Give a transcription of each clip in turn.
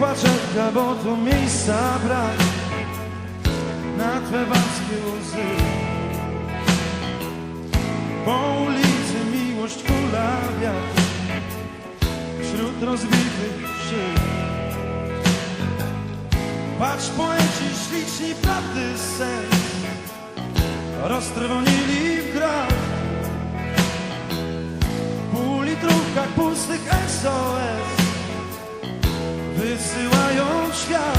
płaczetka, bo tu miejsca brak. Na twe wąskie łzy. Po ulicy miłość kula wiatr. Wśród rozbitych szyb Patrz poeci śliczni prawdy sens Roztrwonili w grach. Pół litrówkach pustych SOS Wysyłają w świat.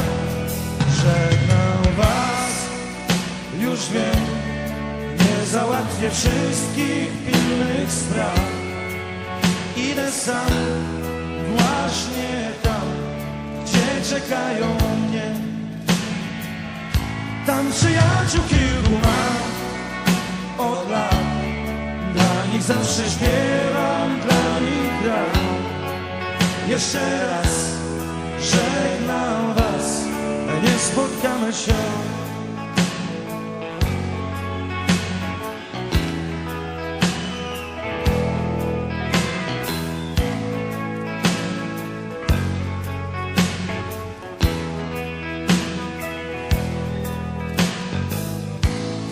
Żegnam was. Już wiem Nie załatwię wszystkich pilnych spraw. Idę sam Właśnie tam Gdzie czekają mnie. Tam przyjaciół kilku mam. Od lat Dla nich zawsze śpiewam Dla nich gram. Jeszcze raz Żegnam was Nie spotkamy się.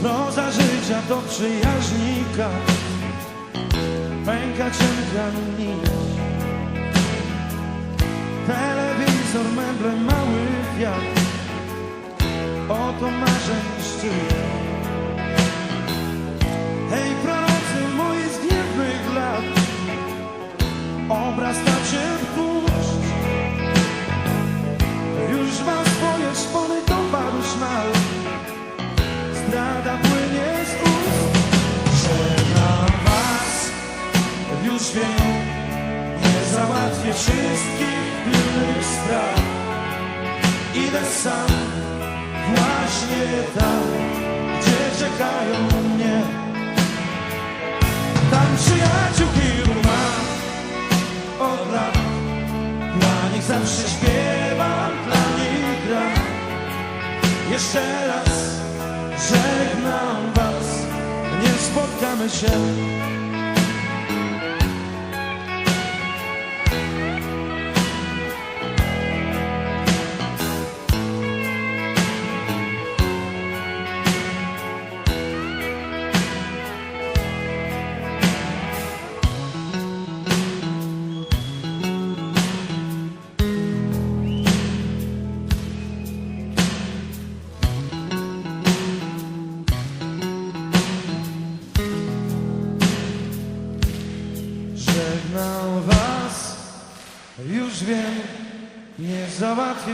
Proza życia to przyjaźnika Pęka cienka nić Telewizor, meble, mały wiatr. Oto marzeń szczyt. Hej prorocy moi z gniewnych lat. Obraz tam się wpuść Już wam swoje szpony dopadł szmal Zdrada płynie z ust. Żegnam was Już Nie załatwię wszystkich pilnych spraw. Idę sam Właśnie tam Gdzie czekają mnie. Tam przyjaciół kilku mam Od lat Dla nich zawsze śpiewam Dla nich gram Jeszcze raz Żegnam was, nie spotkamy się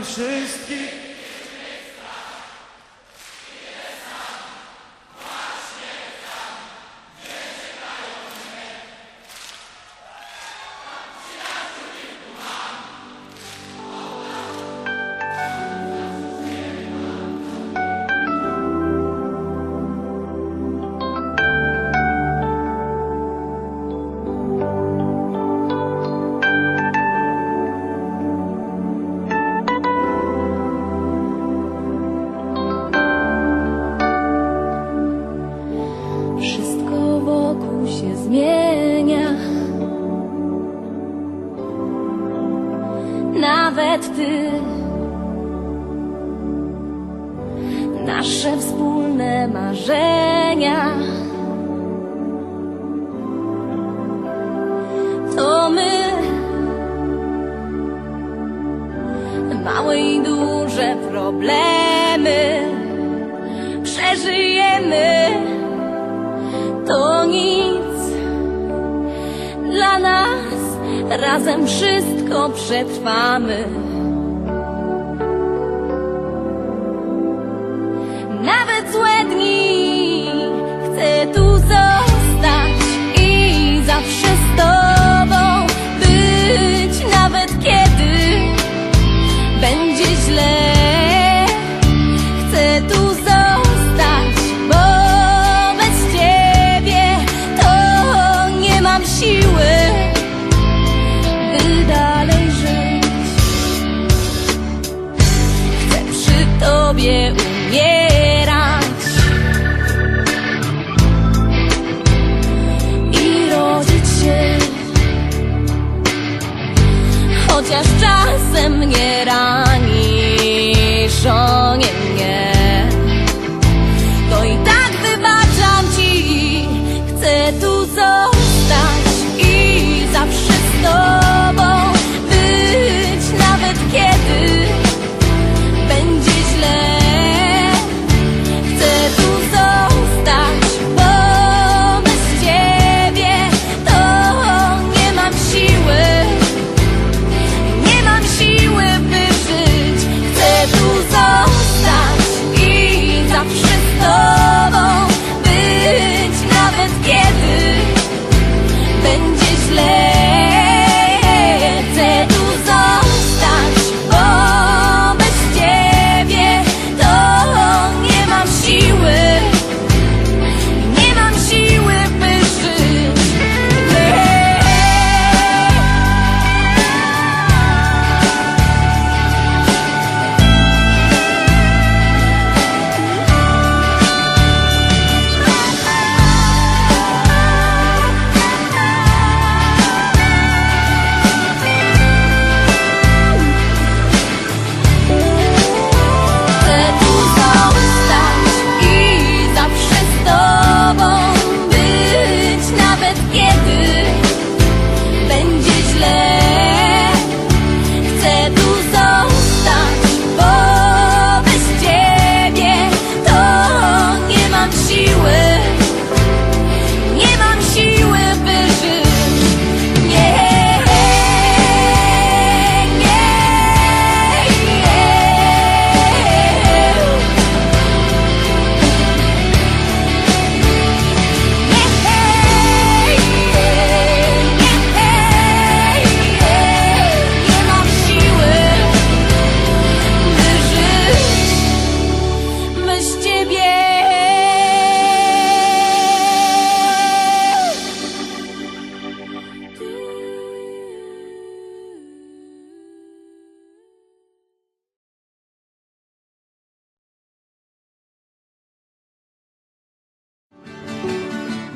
wszystkich To my. Małe i duże problemy. Przeżyjemy to nic dla nas. Razem wszystko przetrwamy. umierać i rodzić się, chociaż czasem mnie rani żonie. To no i tak wybaczam ci, chcę tu zostać.